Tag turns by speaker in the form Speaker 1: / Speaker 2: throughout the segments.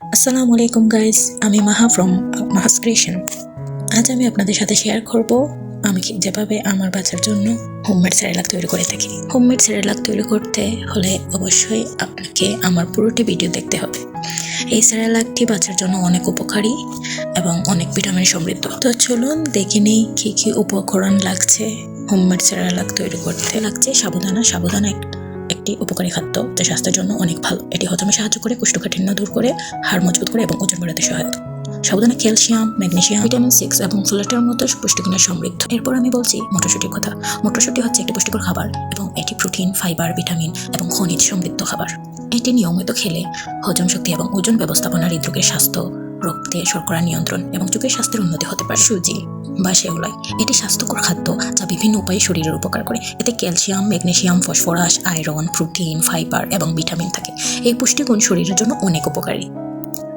Speaker 1: আসসালামু আলাইকুম গাইস আমি মাহা ফ্রম মাহাস ক্রিয়েশন আজ আমি আপনাদের সাথে শেয়ার করব আমি যেভাবে আমার বাচ্চার জন্য হোমমেড স্যারেলাক তৈরি করে থাকি। হোমমেড স্যারেলাক তৈরি করতে হলে অবশ্যই আপনাকে আমার পুরোটি ভিডিও দেখতে হবে। এই স্যারেলাকটি বাচ্চার জন্য অনেক উপকারী এবং অনেক ভিটামিন সমৃদ্ধ। তো চলুন দেখে নিই কী কী উপকরণ লাগছে হোমমেড স্যারেলাক তৈরি করতে। লাগছে সাবুদানা। সাবুদানা এক- একটি উপকারী খাদ্য যা স্বাস্থ্যের জন্য অনেক ভালো। এটি হজমে সাহায্য করে, কোষ্ঠকাঠিন্য দূর করে, হাড় মজবুত করে এবং ওজন বাড়াতে সহায়তা সাবধানে ক্যালসিয়াম ম্যাগনেশিয়াম ভিটামিন সিক্স এবং ফোলেটের মতো পুষ্টিগুণের সমৃদ্ধ। এরপর আমি বলছি মটরশুটির কথা। মটরশুটি হচ্ছে একটি পুষ্টিকর খাবার এবং এটি প্রোটিন, ফাইবার, ভিটামিন এবং খনিজ সমৃদ্ধ খাবার। এটি নিয়মিত খেলে হজম শক্তি এবং ওজন ব্যবস্থাপনা হৃদরোগের স্বাস্থ্য রক্তে শর্করা নিয়ন্ত্রণ এবং চোখের স্বাস্থ্যের উন্নতি হতে পারে। সুজি বা শেওলাই, এটি স্বাস্থ্যকর খাদ্য যা বিভিন্ন উপায়ে শরীরের উপকার করে। এতে calcium magnesium phosphorus, iron, protein, fibre এবং ভিটামিন থাকে। এই পুষ্টিগুণ শরীরের জন্য অনেক উপকারী।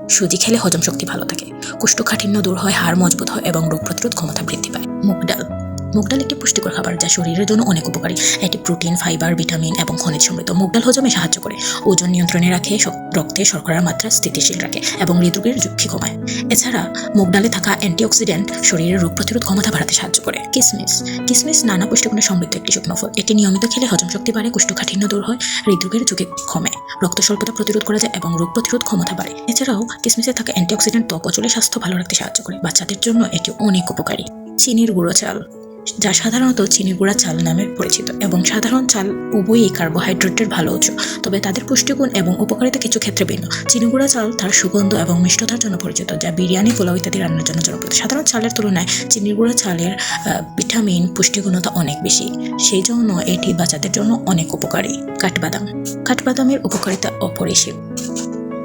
Speaker 1: সুজি খেলে হজম শক্তি ভালো থাকে। কোষ্ঠকাঠিন্য দূর হয়, হাড় মজবুত হয় এবং রোগ প্রতিরোধ ক্ষমতা বৃদ্ধি পায়। মুগ ডাল মুগ ডাল একটি পুষ্টিকর খাবার যা শরীরের জন্য অনেক উপকারী। এটি প্রোটিন, ফাইবার, ভিটামিন এবং খনিজ সমৃদ্ধ। মুগ ডাল হজমে সাহায্য করে। ওজন নিয়ন্ত্রণে রাখে রক্তে শর্করার মাত্রা স্থিতিশীল রাখে এবং হৃদরোগের ঝুঁকি কমায়। এছাড়া মুগ ডালে থাকা অ্যান্টিঅক্সিডেন্ট শরীরের রোগ প্রতিরোধ ক্ষমতা বাড়াতে সাহায্য করে। কিসমিস কিসমিস নানা পুষ্টিগুণে সমৃদ্ধ একটি শুকনো ফল। এটি নিয়মিত খেলে হজম শক্তি বাড়ে, কুষ্ঠকাঠিন্য দূর হয়, হৃদরোগের ঝুঁকি কমে, রক্ত স্বল্পতা প্রতিরোধ করা যায় এবং রোগ প্রতিরোধ ক্ষমতা বাড়ে। এছাড়াও, কিসমিসে থাকা অ্যান্টিঅক্সিডেন্ট ত্বক স্বাস্থ্য ভালো রাখতে সাহায্য করে। বাচ্চাদের জন্য এটি অনেক উপকারী। চিনির গুঁড়ো চাল। যা সাধারণত চিনির গুঁড়া চাল নামে পরিচিত এবং সাধারণ চাল উভয়ই কার্বোহাইড্রেটের ভালো উৎস। তবে তাদের পুষ্টিগুণ এবং উপকারিতা কিছু ক্ষেত্রে ভিন্ন। চিনি গুঁড়া চাল তার সুগন্ধ এবং মিষ্টতার জন্য পরিচিত, যা বিরিয়ানি, পোলাও ইত্যাদি রান্নার জন্য জনপ্রিয়। সাধারণ চালের তুলনায় চিনির গুঁড়া চালের ভিটামিন পুষ্টিগুণতা অনেক বেশি। সেই জন্য এটি বাচ্চাদের জন্য অনেক উপকারী। কাঠবাদাম। কাঠবাদামের উপকারিতা অপরিসীম।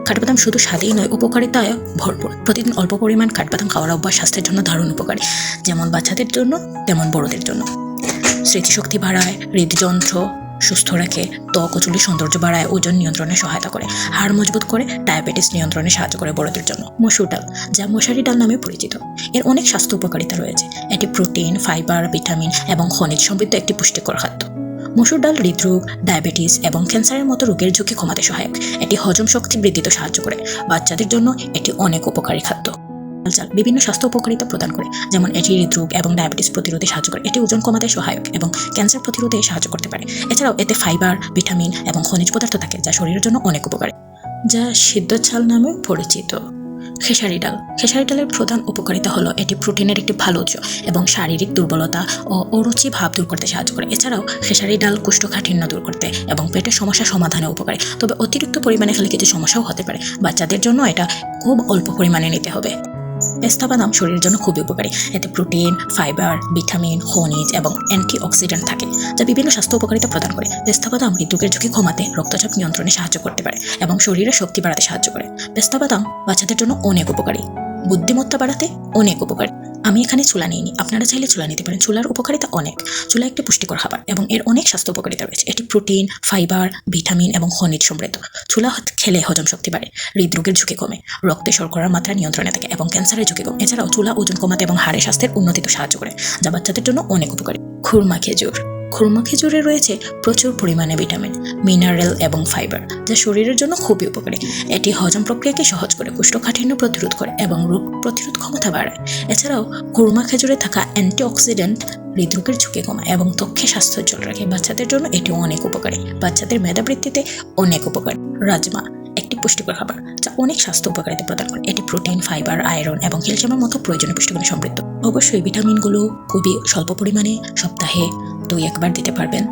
Speaker 1: কাঠবাদাম শুধু স্বাদেই নয়, উপকারিতায় ভরপুর। প্রতিদিন অল্প পরিমাণ কাঠবাদাম খাওয়ার অভ্যাস স্বাস্থ্যের জন্য দারুণ উপকারী। যেমন বাচ্চাদের জন্য, তেমন বড়দের জন্য। স্মৃতিশক্তি বাড়ায়, হৃদযন্ত্র সুস্থ রাখে, ত্বক ও চুলের সৌন্দর্য বাড়ায়, ওজন নিয়ন্ত্রণে সহায়তা করে। হাড় মজবুত করে, ডায়াবেটিস নিয়ন্ত্রণে সাহায্য করে বড়দের জন্য। মসুর ডাল, যা মশারি ডাল নামে পরিচিত। এর অনেক স্বাস্থ্য উপকারিতা রয়েছে। এটি প্রোটিন, ফাইবার, ভিটামিন এবং খনিজ সমৃদ্ধ একটি পুষ্টিকর খাদ্য। মসুর ডাল হৃদরোগ, ডায়াবেটিস এবং ক্যান্সারের মতো রোগের ঝুঁকি কমাতে সহায়ক। এটি হজম শক্তি বৃদ্ধিতে সাহায্য করে। বাচ্চাদের জন্য এটি অনেক উপকারী খাদ্য। চাল বিভিন্ন স্বাস্থ্য উপকারিতা প্রদান করে, যেমন এটি হৃদরোগ এবং ডায়াবেটিস প্রতিরোধে সাহায্য করে। এটি ওজন কমাতে সহায়ক এবং ক্যান্সার প্রতিরোধে সাহায্য করতে পারে। এছাড়াও এতে ফাইবার, ভিটামিন এবং খনিজ পদার্থ থাকে, যা শরীরের জন্য অনেক উপকারী। যা সিদ্ধ চাল নামে পরিচিত। খেসারি ডাল। খেসারি ডালের প্রধান উপকারিতা হলো এটি প্রোটিনের একটি ভালো উৎস এবং শারীরিক দুর্বলতা ও অরুচি ভাব দূর করতে সাহায্য করে। এছাড়াও খেসারি ডাল কুষ্ঠকাঠিন্য দূর করতে এবং পেটের সমস্যা সমাধানে উপকারী। তবে অতিরিক্ত পরিমাণে খেলে কিছু সমস্যাও হতে পারে। বাচ্চাদের জন্য এটা খুব অল্প পরিমাণে নিতে হবে। পেস্তা বাদাম শরীরের জন্য খুবই উপকারী। এতে প্রোটিন, ফাইবার, ভিটামিন, খনিজ এবং অ্যান্টিঅক্সিডেন্ট থাকে, যা বিভিন্ন স্বাস্থ্য উপকারিতা প্রদান করে। পেস্তা বাদাম হৃদরোগের ঝুঁকি কমাতে রক্তচাপ নিয়ন্ত্রণে সাহায্য করতে পারে এবং শরীরে শক্তি বাড়াতে সাহায্য করে। পেস্তা বাদাম বাচ্চাদের জন্য অনেক উপকারী। বুদ্ধিমত্তা বাড়াতে অনেক উপকারী। আমি এখানে চুলা নিইনি। আপনারা চাইলে চুলা নিতে পারেন। চুলার উপকারিতা অনেক। চুলা একটি পুষ্টিকর খাবার এবং এর অনেক স্বাস্থ্য উপকারিতা রয়েছে। এটি প্রোটিন, ফাইবার, ভিটামিন এবং খনিজ সমৃদ্ধ। চুলা খেলে হজম শক্তি বাড়ে, হৃদরোগের ঝুঁকি কমে, রক্তে শর্করার মাত্রা নিয়ন্ত্রণে থাকে এবং ক্যান্সারের ঝুঁকি কমে। এছাড়াও চুলা ওজন কমাতে এবং হাড়ের স্বাস্থ্যের উন্নতিতে সাহায্য করে, যা বাচ্চাদের জন্য অনেক উপকারী। খুরমা খেজুর। খুরমা খেজুরে রয়েছে প্রচুর পরিমাণে ভিটামিন, মিনারেল এবং ফাইবার, যা শরীরের জন্য খুবই উপকারী। এটি হজম প্রক্রিয়াকে সহজ করে, কোষ্ঠকাঠিন্য প্রতিরোধ করে এবং রোগ প্রতিরোধ ক্ষমতা বাড়ায়। এছাড়াও কুরমা খেজুরে থাকা অ্যান্টিঅক্সিডেন্ট হৃদরোগের ঝুঁকি কমায় এবং ত্বকে জল রাখে। বাচ্চাদের জন্য এটি অনেক উপকারী। বাচ্চাদের মেধাবৃত্তিতে অনেক উপকারী। রাজমা পুষ্টিকর খাবার, যা অনেক স্বাস্থ্য উপকারিতা প্রদান করে। এটি প্রোটিন, ফাইবার, আয়রন এবং ক্যালসিয়ামের মতো প্রয়োজনীয় পুষ্টিগুণে সমৃদ্ধ। অবশ্যই ভিটামিনগুলো খুবই স্বল্প পরিমাণে সপ্তাহে দুই, একবার দিতে পারবেন।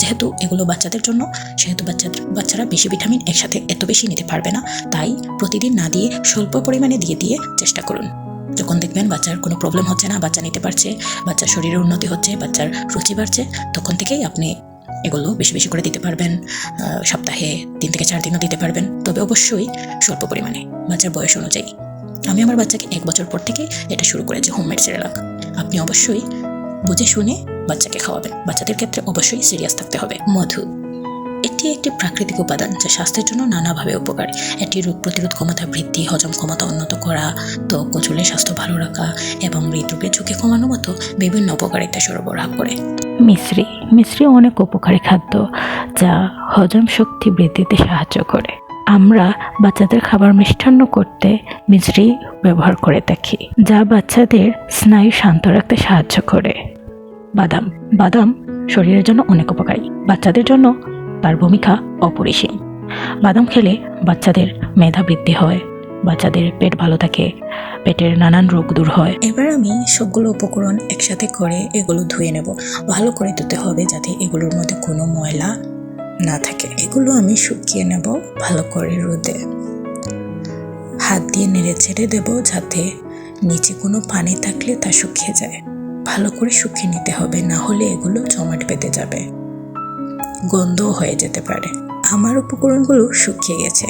Speaker 1: যেহেতু এগুলো বাচ্চাদের জন্য, সেহেতু বাচ্চাদের বাচ্চারা বেশি ভিটামিন একসাথে এত বেশি নিতে পারবে না। তাই প্রতিদিন না দিয়ে স্বল্প পরিমাণে দিয়ে দিয়ে চেষ্টা করুন। যখন দেখবেন বাচ্চার কোনো প্রবলেম হচ্ছে না, বাচ্চা নিতে পারছে, বাচ্চার শরীরের উন্নতি হচ্ছে, বাচ্চার রুচি বাড়ছে, তখন থেকেই আপনি এগুলো বেশি বেশি করে দিতে পারবেন সপ্তাহে তিন থেকে চার দিনও দিতে পারবেন। তবে অবশ্যই স্বল্প পরিমাণে বাচ্চার বয়স অনুযায়ী। আমি আমার বাচ্চাকে এক বছর পর থেকে এটা শুরু করেছি হোমমেড সেরেলাক আপনি অবশ্যই বুঝে শুনে বাচ্চাকে খাওয়াবেন। বাচ্চাদের ক্ষেত্রে অবশ্যই সিরিয়াস থাকতে হবে। মধু। এটি একটি প্রাকৃতিক উপাদান যা স্বাস্থ্যের জন্য নানাভাবে উপকারী। এটি রোগ প্রতিরোধ ক্ষমতা বৃদ্ধি, হজম ক্ষমতা উন্নত করা, ত্বক ও চুলের স্বাস্থ্য ভালো রাখা এবং হৃদরোগের ঝুঁকি কমানোর মতো বিভিন্ন উপকারিতা সরবরাহ করে।
Speaker 2: মিশ্রি মিশ্রি অনেক উপকারী খাদ্য যা হজম শক্তি বৃদ্ধিতে সাহায্য করে। আমরা বাচ্চাদের খাবার মিষ্টান্ন করতে মিশ্রি ব্যবহার করে থাকি, যা বাচ্চাদের স্নায়ু শান্ত রাখতে সাহায্য করে। বাদাম বাদাম শরীরের জন্য অনেক উপকারী। বাচ্চাদের জন্য তার ভূমিকা অপরিসীম। বাদাম খেলে বাচ্চাদের মেধা বৃদ্ধি হয়, বাচ্চাদের পেট ভালো থাকে, পেটের নানান রোগ দূর হয়।
Speaker 1: এবার আমি সবগুলো উপকরণ একসাথে করে এগুলো ধুয়ে নেব। ভালো করে ধুতে হবে যাতে এগুলোর মধ্যে কোনো ময়লা না থাকে। এগুলো আমি শুকিয়ে নেব ভালো করে রোদে। হাত দিয়ে নেড়ে ছেড়ে দেবো যাতে নিচে কোনো পানি থাকলে তা শুকিয়ে যায়। ভালো করে শুকিয়ে নিতে হবে, না হলে এগুলো জমাট বেঁধে যাবে। গন্ধ হয়ে যেতে পারে। আমার উপকরণগুলো শুকিয়ে গেছে।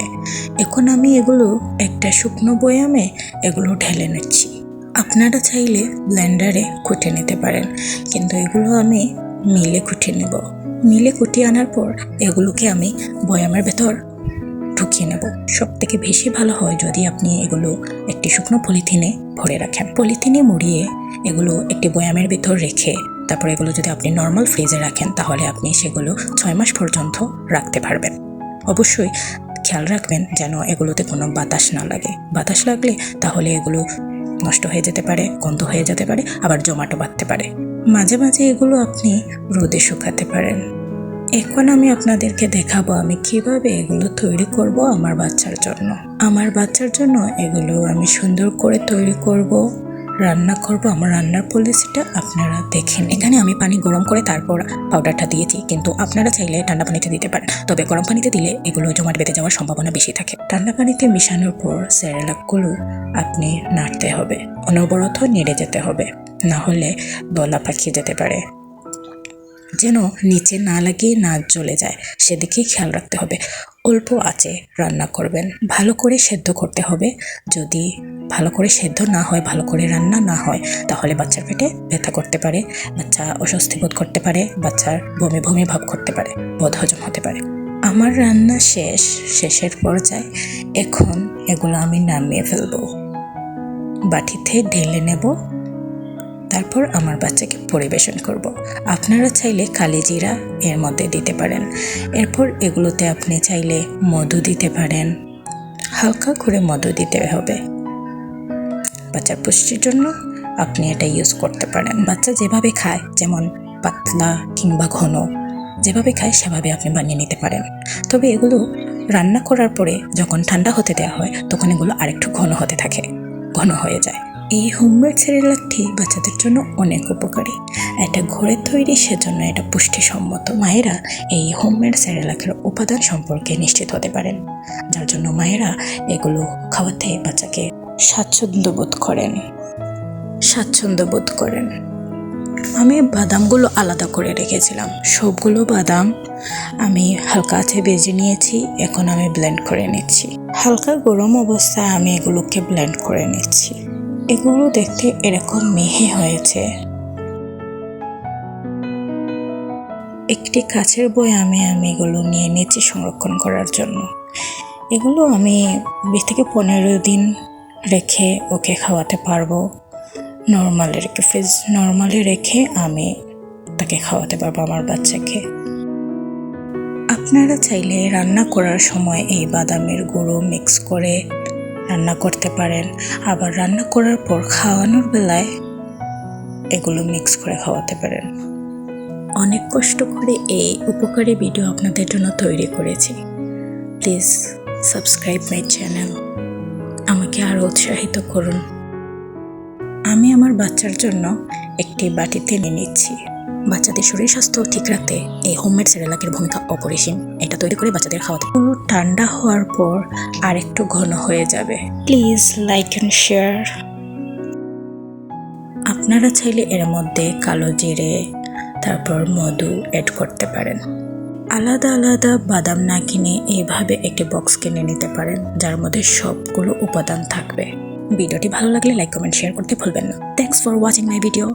Speaker 1: এখন আমি এগুলো একটা শুকনো বয়ামে এগুলো ঢেলে নিচ্ছি। আপনারা চাইলে ব্লেন্ডারে কুটে নিতে পারেন, কিন্তু এগুলো আমি মিলে কুটে নেব। মিলে কুটিয়ে আনার পর এগুলোকে আমি বয়ামের ভেতর ঢুকিয়ে নেব। সব থেকে বেশি ভালো হয় যদি আপনি এগুলো একটি শুকনো পলিথিনে ভরে রাখেন। পলিথিনে মুড়িয়ে এগুলো একটি বয়ামের ভেতর রেখে তারপর এগুলো যদি আপনি নর্মাল ফ্রিজে রাখেন, তাহলে আপনি সেগুলো ছয় মাস পর্যন্ত রাখতে পারবেন। অবশ্যই খেয়াল রাখবেন যেন এগুলোতে কোনো বাতাস না লাগে। বাতাস লাগলে তাহলে এগুলো নষ্ট হয়ে যেতে পারে, গন্ধ হয়ে যেতে পারে, আবার জমাটো বাঁধতে পারে। মাঝে মাঝে এগুলো আপনি রোদে শুকাতে পারেন। এখন আমি আপনাদেরকে দেখাবো আমি কীভাবে এগুলো তৈরি করব আমার বাচ্চার জন্য। আমার বাচ্চার জন্য এগুলো আমি সুন্দর করে তৈরি করব। রান্না করব, আমার রান্নার পলিসিটা আপনারা দেখেন। এখানে আমি পানি গরম করে তারপর পাউডারটা দিয়েছি, কিন্তু আপনারা চাইলে ঠান্ডা পানিতে দিতে পারেন। তবে গরম পানিতে দিলে এগুলো জমাট বেঁধে যাওয়ার সম্ভাবনা বেশি থাকে। ঠান্ডা পানিতে মিশানোর পর স্যারেলাকগুলো আপনি নাড়তে হবে, অনবরত নেড়ে যেতে হবে, না হলে দলা পাকিয়ে যেতে পারে। যেন নিচে না লাগিয়ে না জ্বলে যায়, সেদিকেই খেয়াল রাখতে হবে। অল্প আঁচে রান্না করবেন। ভালো করে সেদ্ধ করতে হবে। যদি ভালো করে সেদ্ধ না হয়, ভালো করে রান্না না হয়, তাহলে বাচ্চার পেটে ব্যথা করতে পারে, বাচ্চা অস্বস্তি বোধ করতে পারে, বাচ্চার বমি বমি ভাব করতে পারে বোধ বদহজম হতে পারে। আমার রান্না শেষ, শেষের পর্যায়ে এখন এগুলো আমি নামিয়ে ফেলব। বাটিতে ঢেলে নেব। তারপর আমার বাচ্চাকে পরিবেশন করব। আপনারা চাইলে কালি জিরা এর মধ্যে দিতে পারেন। এরপর এগুলোতে আপনি চাইলে মধু দিতে পারেন। হালকা করে মধু দিতে হবে। বাচ্চার পুষ্টির জন্য আপনি এটা ইউজ করতে পারেন। বাচ্চা যেভাবে খায়, যেমন পাতলা কিংবা ঘন, যেভাবে খায় সেভাবে আপনি বানিয়ে নিতে পারেন। তবে এগুলো রান্না করার পরে যখন ঠান্ডা হতে দেওয়া হয়, তখন এগুলো আরেকটু ঘন হতে থাকে, ঘন হয়ে যায়। এই হোমমেড সেরেলাকটি বাচ্চাদের জন্য অনেক উপকারী। এটা ঘরে তৈরি সেজন্য এটা পুষ্টিসম্মত। মায়েরা এই হোমমেড সেরেলাকের উপাদান সম্পর্কে নিশ্চিত হতে পারেন। যার জন্য মায়েরা এগুলো খাওয়াতে বাচ্চাকে স্বাচ্ছন্দ্য বোধ করেন। স্বাচ্ছন্দ্য বোধ করেন। আমি বাদামগুলো আলাদা করে রেখেছিলাম। সবগুলো বাদাম আমি হালকা আছে বেজে নিয়েছি, এখন আমি ব্লেন্ড করে নিচ্ছি। হালকা গরম অবস্থায় আমি এগুলোকে ব্লেন্ড করে নিচ্ছি। এগুলো দেখতে এরকম মিহি হয়েছে। একটি কাছের বই আমি আমি এগুলো নিয়ে নিয়েছি সংরক্ষণ করার জন্য। এগুলো আমি বিশ থেকে পনেরো দিন রেখে ওকে খাওয়াতে পারব। নর্মালি রেখে, ফ্রিজ নর্মালি রেখে আমি তাকে খাওয়াতে পারব আমার বাচ্চাকে। আপনারা চাইলে রান্না করার সময় এই বাদামের গুঁড়ো মিক্স করে রান্না করতে পারেন। আবার রান্না করার পর খাওয়ানোর বেলায় এগুলো মিক্স করে খাওয়াতে পারেন। অনেক কষ্ট করে এই উপকারী ভিডিও আপনাদের জন্য তৈরি করেছি। প্লিজ সাবস্ক্রাইব মাই চ্যানেল আমাকে আরও উৎসাহিত করুন। আমি আমার বাচ্চার জন্য একটি বাটিতে নিয়ে নিচ্ছি। বাচ্চাদের শরীর স্বাস্থ্য ঠিক রাখতে এই হোমমেড সেরেলাকের ভূমিকা অপরিসীম। এটা তৈরি করে বাচ্চাদের খাওয়াতে পুরো ঠান্ডা হওয়ার পর আর একটু ঘন হয়ে যাবে। প্লিজ লাইক অ্যান্ড শেয়ার আপনারা চাইলে এর মধ্যে কালো জিরে, তারপর মধু অ্যাড করতে পারেন। আলাদা আলাদা বাদাম না কিনে এইভাবে একটি বক্স কিনে নিতে পারেন, যার মধ্যে সবগুলো উপাদান থাকবে। ভিডিওটি ভালো লাগলে লাইক কমেন্ট শেয়ার করতে ভুলবেন না। Thanks for watching my video